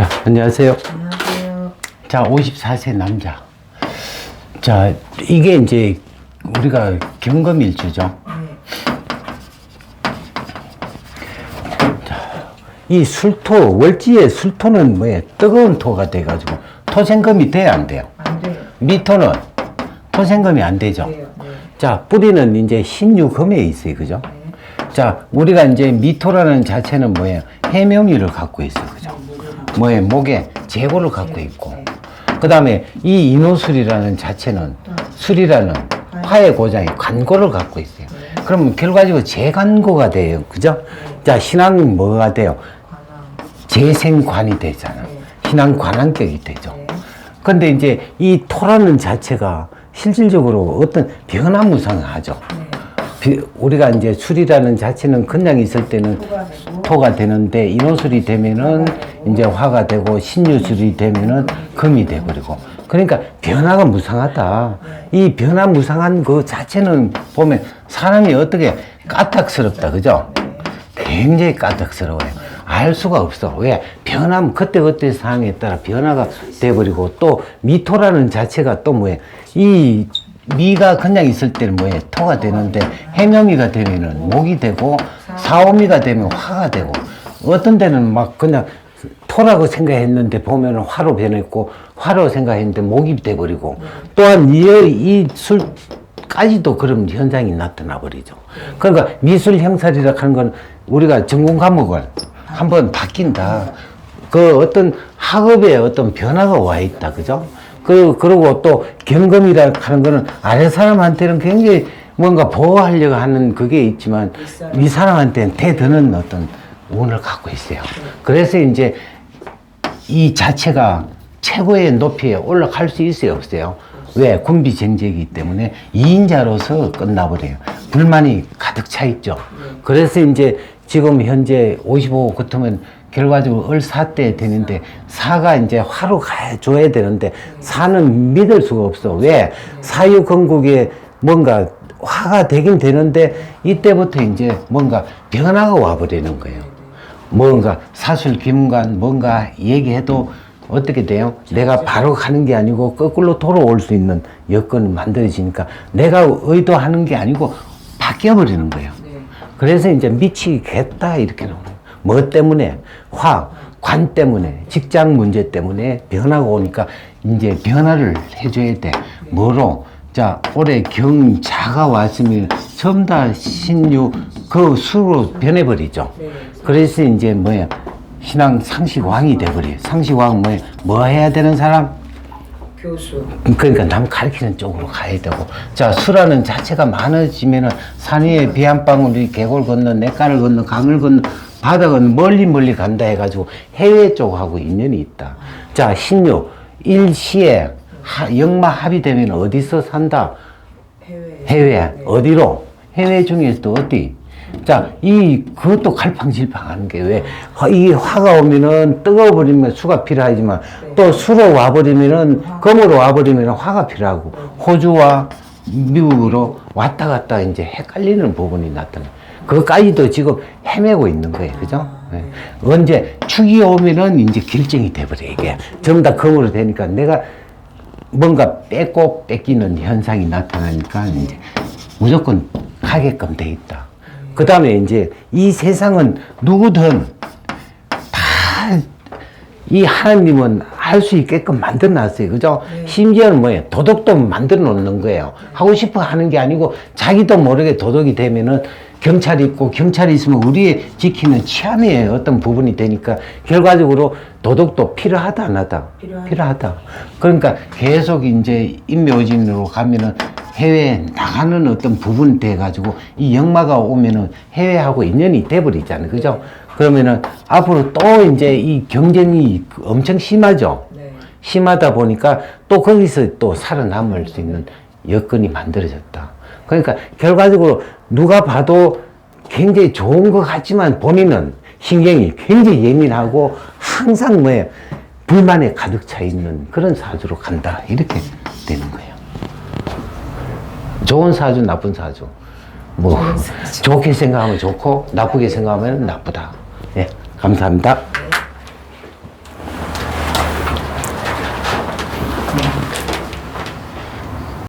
자, 안녕하세요. 안녕하세요. 자, 54세 남자. 자, 이게 이제 우리가 경검일주죠. 네. 이 술토, 월지의 술토는 뭐예요? 뜨거운 토가 돼가지고 토생검이 돼야 안 돼요. 안 돼요. 미토는 토생검이 안 되죠. 돼요. 네. 자, 뿌리는 이제 신유검에 있어요. 그죠? 자, 우리가 이제 미토라는 자체는 뭐예요? 해명유를 갖고 있어요. 뭐예요? 목에 재고를 갖고 있고. 그 다음에 이 인호술이라는 자체는 술이라는 화의 고장이 관고를 갖고 있어요. 그러면 결과적으로 재관고가 돼요. 그죠? 자, 신앙은 뭐가 돼요? 재생관이 되잖아. 신앙 관한격이 되죠. 근데 이제 이 토라는 자체가 실질적으로 어떤 변화무쌍하죠. 비- 우리가 이제 술이라는 자체는 그냥 있을 때는 토가 되는데 인호술이 되면은 이제 화가 되고 신유술이 되면은 금이 돼버리고 그러니까 변화가 무상하다. 이 변화 무상한 그 자체는 보면 사람이 어떻게 까딱스럽다, 그죠? 굉장히 까딱스러워요. 알 수가 없어. 왜? 변하면 그때그때 상황에 따라 변화가 돼버리고 또 미토라는 자체가 또 뭐예요? 이 미가 그냥 있을 때는 뭐예요? 토가 되는데 해명이가 되면은 목이 되고 사오미가 되면 화가 되고 어떤 데는 막 그냥 토라고 생각했는데 보면은 화로 변했고 화로 생각했는데 목이 돼버리고 또한 이, 이 술 까지도 그런 현상이 나타나 버리죠. 그러니까 미술 형살이라 하는 건 우리가 전공 과목을 한번 바뀐다. 그 어떤 학업에 어떤 변화가 와 있다. 그죠? 그, 그리고 또 경금이라 하는 거는 아래 사람한테는 굉장히 뭔가 보호하려고 하는 그게 있지만 이 사람한테는 대드는 어떤 운을 갖고 있어요. 그래서 이제 이 자체가 최고의 높이에 올라갈 수 있어요, 없어요? 왜? 군비정제이기 때문에 2인자로서 끝나버려요. 불만이 가득 차 있죠. 그래서 이제 지금 현재 55 같으면 결과적으로 을사 때 되는데 사가 이제 화로 가줘야 되는데 사는 믿을 수가 없어. 왜? 사유 건국에 뭔가 화가 되긴 되는데 이때부터 이제 뭔가 변화가 와버리는 거예요. 뭔가 사술 김관 뭔가 얘기해도 어떻게 돼요? 내가 바로 가는 게 아니고 거꾸로 돌아올 수 있는 여건이 만들어지니까 내가 의도하는 게 아니고 바뀌어 버리는 거예요. 그래서 이제 미치겠다 이렇게 나오는. 뭐 때문에? 화, 관 때문에, 직장 문제 때문에 변화가 오니까 이제 변화를 해줘야 돼. 뭐로? 자, 올해 경자가 왔으면 전부 다 신유 그 수로 변해버리죠. 그래서 이제 뭐야? 신앙 상식왕이 돼버려요. 상식왕 뭐야? 뭐 해야 되는 사람? 교수. 그러니까 남 가르치는 쪽으로 가야 되고 자 수라는 자체가 많아지면은 산 위에 비한 방울이 계곡을 건너 냇가를 건너 강을 건너 바다건 멀리 멀리 간다 해가지고 해외 쪽하고 인연이 있다. 자 신유 일시에 하- 역마 합의되면 어디서 산다? 해외. 해외. 어디로? 해외 중에서도 어디? 자, 이, 그것도 갈팡질팡 하는 게 왜, 이 화가 오면은 뜨거워버리면 수가 필요하지만 또 수로 와버리면은, 검으로 와버리면 화가 필요하고, 호주와 미국으로 왔다 갔다 이제 헷갈리는 부분이 나타나. 그것까지도 지금 헤매고 있는 거예요. 그죠? 네. 언제 축이 오면은 이제 결정이 돼버려, 이게. 전부 다 검으로 되니까 내가 뭔가 뺏고 뺏기는 현상이 나타나니까 이제 무조건 가게끔 돼 있다. 그 다음에 이제 이 세상은 누구든 다 이 하나님은 할 수 있게끔 만들어 놨어요. 그죠? 심지어는 뭐예요? 도덕도 만들어 놓는 거예요. 하고 싶어 하는 게 아니고 자기도 모르게 도덕이 되면은 경찰이 있고 경찰이 있으면 우리의 지키는 치안의 어떤 부분이 되니까 결과적으로 도덕도 필요하다 안 하다? 필요하다. 필요하다. 그러니까 계속 이제 인묘진으로 가면은 해외에 나가는 어떤 부분 돼 가지고 이 역마가 오면은 해외하고 인연이 돼 버리잖아요. 그죠? 그러면은 앞으로 또 이제 이 경쟁이 엄청 심하죠. 네. 심하다 보니까 또 거기서 또 살아남을 수 있는 여건이 만들어졌다. 그러니까 결과적으로 누가 봐도 굉장히 좋은 것 같지만 본인은 신경이 굉장히 예민하고 항상 뭐예요 불만에 가득 차 있는 그런 사주로 간다 이렇게 되는 거예요. 좋은 사주, 나쁜 사주. 뭐 좋게 생각하면 좋고 나쁘게 생각하면 나쁘다. 예, 감사합니다.